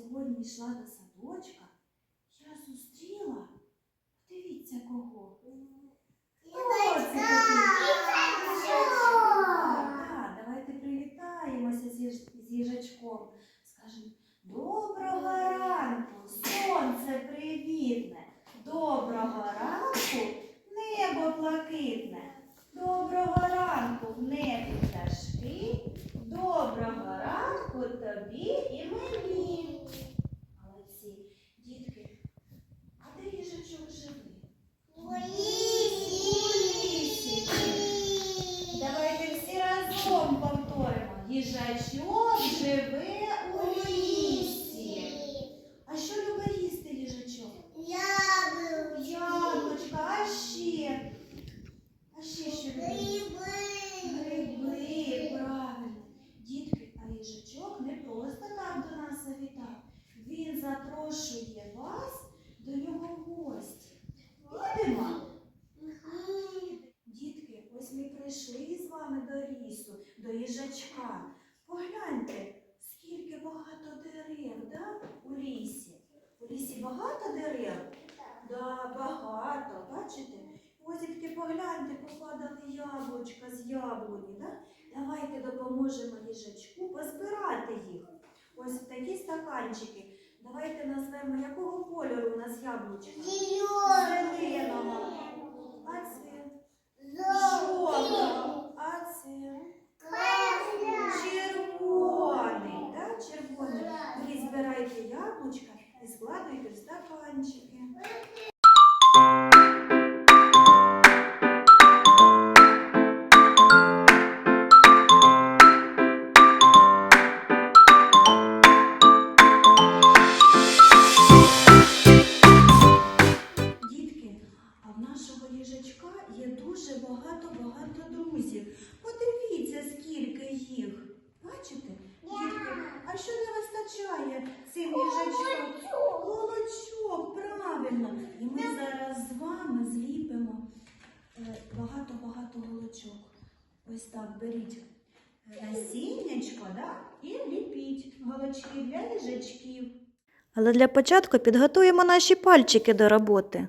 сьогодні йшла до садочка, я зустріла, дивіться кого. О, це Їжачок живе у лісі. А що любить їсти їжачок? Яблучка, а ще? А ще що любить? Гриби, правильно. Дітки, а їжачок не просто так до нас завітав. Він запрошує вас до нього в гості. Підемо? Дітки, ось ми прийшли з вами до лісу, до їжачка. Погляньте, скільки багато дерев, да, у лісі. У лісі багато дерев? Да, багато. Бачите? Ось тільки погляньте, попадали яблучка з яблуні. Да? Давайте допоможемо їжачку позбирати їх. Ось такі стаканчики. Давайте назвемо, якого кольору у нас яблучка? Зеленого. А це? Жовтого. Це? Червоний. так? Червоний. Ви збирайте яблучка і складуєте в стаканчики. А що не вистачає цим їжачкам? Голочок, правильно. І ми зараз з вами зліпимо е, багато-багато голочок. Ось так беріть е, насіннячко да? і ліпіть голочки для їжачків. Але для початку підготуємо наші пальчики до роботи.